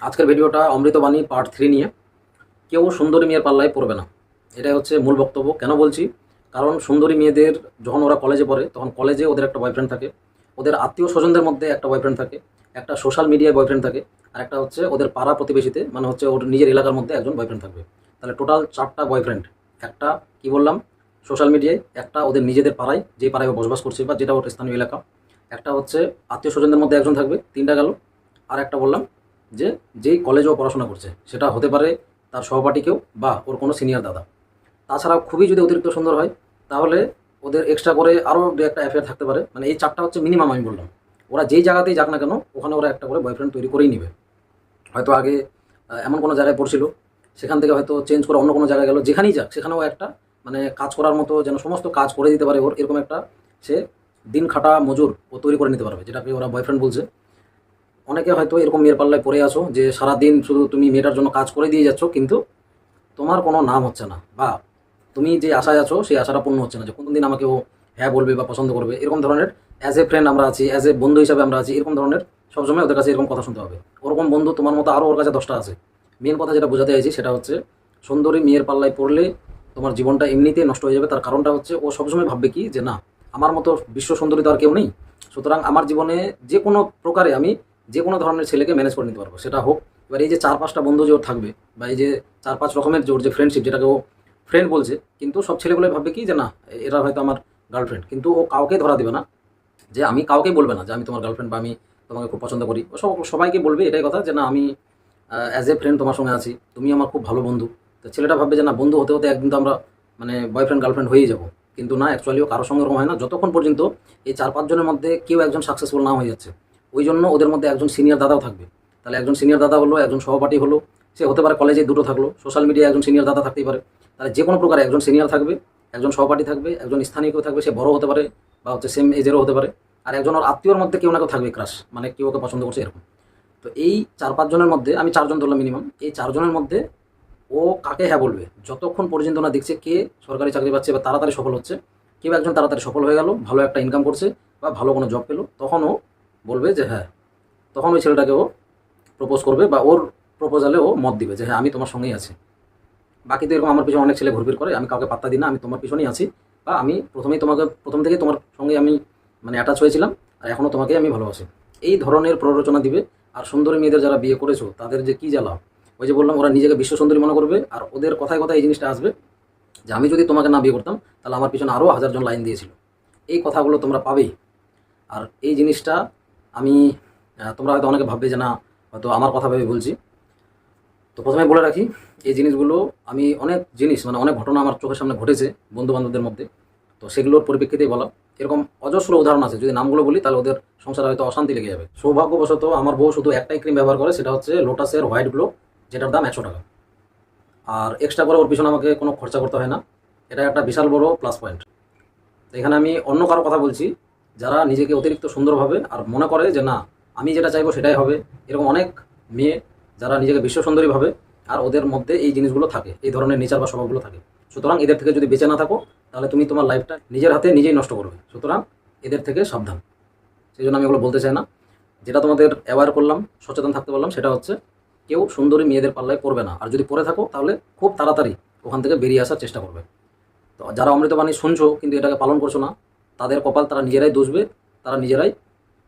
আজকের ভিডিওটা অমৃতবাণী part three নিয়ে। কেউ সুন্দরী মেয়ের পাল্লায় পড়বে না। এটাই হচ্ছে মূল বক্তব্য। কেন বলছি? কারণ সুন্দরী মেয়েদের যখন ওরা কলেজে পড়ে, তখন কলেজে ওদের একটা বয়ফ্রেন্ড থাকে। ওদের আত্মীয় স্বজনদের মধ্যে একটা বয়ফ্রেন্ড থাকে। একটা সোশ্যাল মিডিয়ায় বয়ফ্রেন্ড থাকে। আর একটা হচ্ছে ওদের পাড়া প্রতিবেশীতে মানে হচ্ছে ওর নিজের এলাকার মধ্যে একজন বয়ফ্রেন্ড থাকবে। তাহলে টোটাল চারটা বয়ফ্রেন্ড একটা কি বললাম? সোশ্যাল মিডিয়ায় একটা ওদের নিজেদের পাড়ায়, যে পাড়ায় বসবাস করছে বা যেটা ওর স্থানীয় এলাকা। একটা হচ্ছে আত্মীয় স্বজনদের মধ্যে একজন থাকবে, তিনটা গেল। আর একটা বললাম যে যেই কলেজে ও পড়াশোনা করছে, সেটা হতে পারে তার সহপাঠী কেউ বা ওর কোনো সিনিয়র দাদা। তাছাড়াও খুবই যদি অতিরিক্ত সুন্দর হয়, তাহলে ওদের এক্সট্রা করে আরও দু একটা অ্যাফেয়ার থাকতে পারে। মানে এই চারটা হচ্ছে মিনিমাম আমি বললাম। ওরা যেই জায়গাতেই যাক না কেন, ওখানে ওরা একটা করে বয়ফ্রেন্ড তৈরি করেই নেবে। হয়তো আগে এমন কোনো জায়গায় পড়ছিল, সেখান থেকে হয়তো চেঞ্জ করে অন্য কোনো জায়গায় গেল, যেখানেই যাক, সেখানেও একটা মানে কাজ করার মতো যেন সমস্ত কাজ করে দিতে পারে ওর, এরকম একটা সে দিন খাটা মজুর ও তৈরি করে নিতে পারবে, যেটাকে ওরা বয়ফ্রেন্ড বলছে। অনেকে হয়তো এরকম মেয়ের পাল্লায় পড়ে আসো যে সারা দিন শুধু তুমি মেয়েটার জন্য কাজ করে দিয়ে যাচ্ছ, কিন্তু তোমার কোনো নাম হচ্ছে না। বা তুমি যে আশায় আছো, সেই আশাটা পূর্ণ হচ্ছে না যে কোন দিন আমাকে ও হ্যাঁ বলবে বা পছন্দ করবে। এরকম ধরনের অ্যাজ এ ফ্রেন্ড আমরা আছি অ্যাজ এ বন্ধু হিসাবে আমরা আছি, এরকম ধরনের সবসময় ওদের কাছে এরকম কথা শুনতে হবে। ওরকম বন্ধু তোমার মতো আরও ওর কাছে দশটা আছে। মেন কথা যেটা বোঝাতে চাইছি সেটা হচ্ছে সুন্দরী মেয়ের পাল্লায় পড়লে তোমার জীবনটা এমনিতেই নষ্ট হয়ে যাবে। তার কারণটা হচ্ছে ও সবসময় ভাববে কি যে না, আমার মতো বিশ্ব সুন্দরী তো আর কেউ নেই। সুতরাং আমার জীবনে যে কোনো প্রকারে আমি যে কোনো ধরনের ছেলেকে ম্যানেজ করে নিতে পারব। সেটা হোক, এবার এই যে চার পাঁচটা বন্ধু যে ওর থাকবে বা এই যে চার পাঁচ রকমের ওর যে ফ্রেন্ডশিপ যেটাকে ও ফ্রেন্ড বলছে, কিন্তু সব ছেলেগুলোই ভাববে কি যে না, এরা হয়তো আমার গার্লফ্রেন্ড কিন্তু ও কাউকে ধরা দেবে না, যে আমি কাউকে বলবে না যে আমি তোমার গার্লফ্রেন্ড বা আমি তোমাকে খুব পছন্দ করি। ও সব, সবাইকে বলবে এটাই কথা যে না, আমি অ্যাজ এ ফ্রেন্ড তোমার সঙ্গে আছি, তুমি আমার খুব ভালো বন্ধু। তো ছেলেটা ভাববে যে না, বন্ধু হতে হতে একদিন তো আমরা মানে বয়ফ্রেন্ড গার্লফ্রেন্ড হয়েই যাব। কিন্তু না অ্যাকচুয়ালি ও কারোর সঙ্গে ওরকম হয় না। যতক্ষণ পর্যন্ত এই চার পাঁচজনের মধ্যে কেউ একজন সাকসেসফুল না হয়ে যাচ্ছে। ওই জন্য ওদের মধ্যে একজন সিনিয়র দাদাও থাকবে। তাহলে একজন সিনিয়র দাদা হলো, একজন সহপাঠী হলো, সে হতে পারে কলেজে দুটো থাকল সোশ্যাল মিডিয়ায় একজন সিনিয়র দাদা থাকতেই পারে। তাহলে যে কোনো প্রকারে একজন সিনিয়র থাকবে, একজন সহপাঠী থাকবে, একজন স্থানীয় কেউ থাকবে, সে বড় হতে পারে বা হচ্ছে সেম এজেরও হতে পারে। আর একজন ওর আত্মীয়র মধ্যে কেউ না কেউ থাকবে ক্রাশ মানে কেউ ওকে পছন্দ করছে এরকম। তো এই চার পাঁচজনের মধ্যে, আমি চারজন ধরলাম মিনিমাম এই চারজনের মধ্যে ও কাকে হ্যাঁ বলবে? যতক্ষণ পর্যন্ত না দেখছে কে সরকারি চাকরি পাচ্ছে বা তাড়াতাড়ি সফল হচ্ছে, কেউ একজন তাড়াতাড়ি সফল হয়ে গেল, ভালো একটা ইনকাম করছে বা ভালো কোনো জব পেল, তখন ও বলবে যে হ্যাঁ তখন ওই ছেলেটাকে ও প্রপোজ করবে বা ওর প্রপোজালে ও মত দিবে যে হ্যাঁ আমি তোমার সঙ্গেই আছি। বাকি তো এরকম আমার পিছনে অনেক ছেলে ঘুরপির করে, আমি কাউকে পাত্তা দিই না, আমি তোমার পিছনেই আছি বা আমি প্রথমেই তোমাকে, প্রথম থেকে তোমার সঙ্গে আমি মানে অ্যাটাচ হয়েছিলাম আর এখনও তোমাকে আমি ভালোবাসি। এই ধরনের প্ররোচনা দিবে আর সুন্দরী মেয়েদের যারা বিয়ে করেছ, তাদের যে কী জ্বালা? ওই যে বললাম, ওরা নিজেকে বিশ্ব সুন্দরী মনে করবে আর ওদের কথায় কথায় এই জিনিসটা আসবে যে, আমি যদি তোমাকে না বিয়ে করতাম, তাহলে আমার পিছনে আরও হাজারজন লাইন দিয়েছিল। এই কথাগুলো তোমরা পাবেই। আর এই জিনিসটা আমি তোমরা হয়তো অনেকে ভাববে যে না, হয়তো আমার কথা ভেবে বলছি তো প্রথমে বলে রাখি, এই জিনিসগুলো আমি অনেক জিনিস মানে অনেক ঘটনা আমার চোখের সামনে ঘটেছে বন্ধু বান্ধবদের মধ্যে। তো সেগুলোর পরিপ্রেক্ষিতেই বলা। এরকম অজস্র উদাহরণ আছে, যদি নামগুলো বলি, তাহলে ওদের সংসারে হয়তো অশান্তি লেগে যাবে। সৌভাগ্যবশত আমার বউ শুধু একটাই ক্রিম ব্যবহার করে, সেটা হচ্ছে লোটাসের হোয়াইট গ্লো, যেটার দাম একশো টাকা। আর এক্সট্রা করে ওর পিছনে আমাকে কোনো খরচা করতে হয় না। এটা একটা বিশাল বড় প্লাস পয়েন্ট এখানে আমি অন্য কারও কথা বলছি যারা নিজেকে অতিরিক্ত সুন্দরভাবে আর মনে করে যে, না, আমি যেটা চাইব সেটাই হবে। এরকম অনেক মেয়ে যারা নিজেকে বিশ্ব সুন্দরী ভাবে আর ওদের মধ্যে এই জিনিসগুলো থাকে, এই ধরনের নেচার বা স্বভাবগুলো থাকে। সুতরাং এদের থেকে যদি বেঁচে না থাকো, তাহলে তুমি তোমার লাইফটা নিজের হাতে নিজেই নষ্ট করবে। সুতরাং এদের থেকে সাবধান। সেই জন্য আমি এগুলো বলতে চাই না। যেটা তোমাদের অ্যাওয়ার করলাম, সচেতন থাকতে বললাম, সেটা হচ্ছে কেউ সুন্দরী মেয়েদের পাল্লায় পড়বে না। আর যদি পড়ে থাকো, তাহলে খুব তাড়াতাড়ি ওখান থেকে বেরিয়ে আসার চেষ্টা করবে। তো যারা অমৃতবাণী শুনছো, কিন্তু এটাকে পালন করছ না তাদের কপাল তারা নিজেরাই দোষবে, তারা নিজেরাই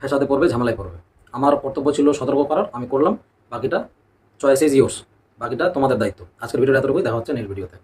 ফেসাতে পড়বে, ঝামেলায় পড়বে। আমার কর্তব্য ছিল সতর্ক করার, আমি করলাম, বাকিটা চয়েস ইজ ইয়োর্স বাকিটা তোমাদের দায়িত্ব। আজকের ভিডিওটা এতটুকুই, দেখা হচ্ছে নেক্সট ভিডিওতে